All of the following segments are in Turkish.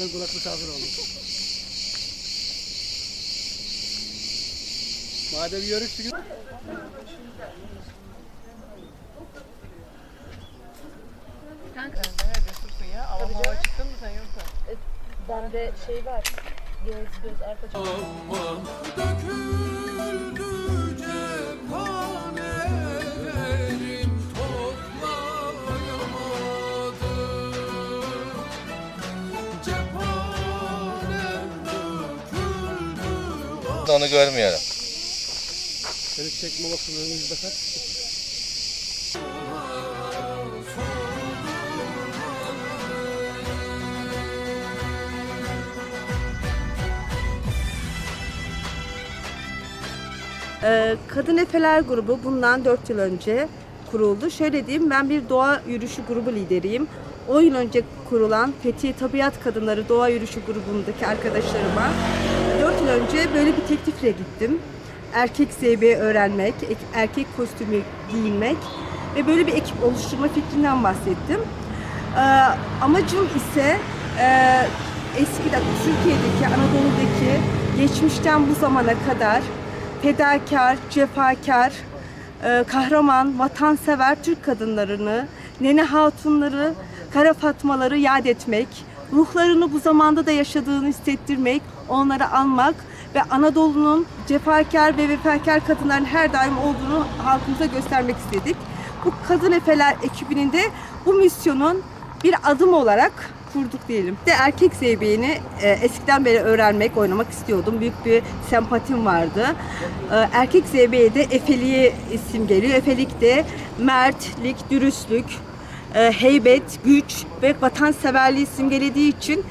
Ben kulaklık hazır oldu. Madem yarıştık. Kanka nerede susun ya? Hava hava çıktın mı sen yoksa? Bende şey var. Göz göz arka çok. Döküldü Onu görmüyorum. Seni çekme önümüzde kaç. Ee, Kadın Efeler grubu bundan 4 yıl önce kuruldu. Şöyle diyeyim ben bir doğa yürüyüşü grubu lideriyim. 10 yıl önce kurulan Fethiye Tabiat Kadınları Doğa Yürüyüşü grubundaki arkadaşlarıma 4 yıl önce böyle bir teklifle gittim. Erkek ZB öğrenmek, ek- erkek kostümü giyinmek ve böyle bir ekip oluşturma fikrinden bahsettim. Ee, amacım ise e, eskiden Türkiye'deki, Anadolu'daki geçmişten bu zamana kadar fedakar, cefakar, e, kahraman, vatansever Türk kadınlarını, nene hatunları, kara fatmaları yad etmek, ruhlarını bu zamanda da yaşadığını hissettirmek, onları almak ve Anadolu'nun cefakar ve vefakar kadınların her daim olduğunu halkımıza göstermek istedik. Bu Kadın Efeler ekibinin de bu misyonun bir adım olarak kurduk diyelim. De erkek zeybeğini e, eskiden beri öğrenmek, oynamak istiyordum. Büyük bir sempatim vardı. E, erkek zeybeğe de Efeli'ye isim geliyor. Efelik de mertlik, dürüstlük, e, heybet, güç ve vatanseverliği simgelediği için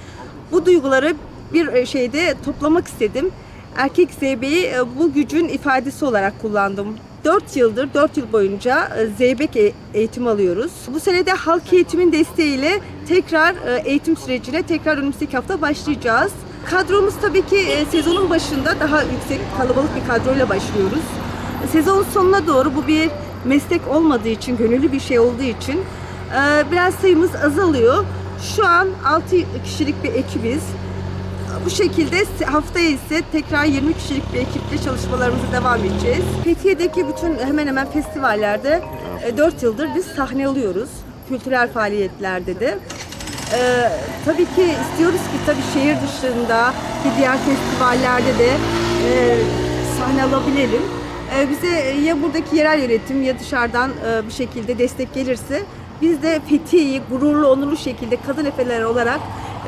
bu duyguları bir e, şeyde toplamak istedim. Erkek zeybeği e, bu gücün ifadesi olarak kullandım. 4 yıldır, 4 yıl boyunca e, zeybek e- eğitim alıyoruz. Bu sene de halk eğitimin desteğiyle tekrar eğitim sürecine tekrar önümüzdeki hafta başlayacağız. Kadromuz tabii ki sezonun başında daha yüksek, kalabalık bir kadroyla başlıyoruz. Sezon sonuna doğru bu bir meslek olmadığı için, gönüllü bir şey olduğu için biraz sayımız azalıyor. Şu an 6 kişilik bir ekibiz. Bu şekilde haftaya ise tekrar 20 kişilik bir ekiple çalışmalarımıza devam edeceğiz. Fethiye'deki bütün hemen hemen festivallerde 4 yıldır biz sahne alıyoruz. Kültürel faaliyetlerde de. Ee, tabii ki istiyoruz ki tabii şehir dışında ki diğer festivallerde de e, sahne alabilelim. Ee, bize ya buradaki yerel yönetim ya dışarıdan e, bir şekilde destek gelirse biz de Fethiye'yi gururlu, onurlu şekilde kadın efeler olarak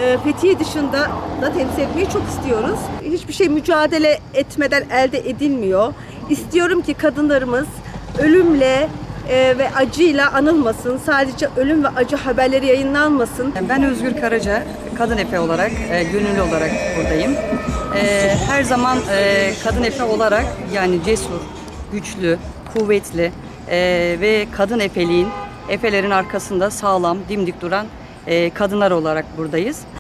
e, Fethiye dışında da temsil etmeyi çok istiyoruz. Hiçbir şey mücadele etmeden elde edilmiyor. İstiyorum ki kadınlarımız ölümle e, ve acıyla anılmasın. Sadece ölüm ve acı haberleri yayınlanmasın. Ben Özgür Karaca, Kadın Efe olarak, e, gönüllü olarak buradayım. Her zaman Kadın Efe olarak yani cesur, güçlü, kuvvetli ve kadın efeliğin, efelerin arkasında sağlam, dimdik duran e, kadınlar olarak buradayız.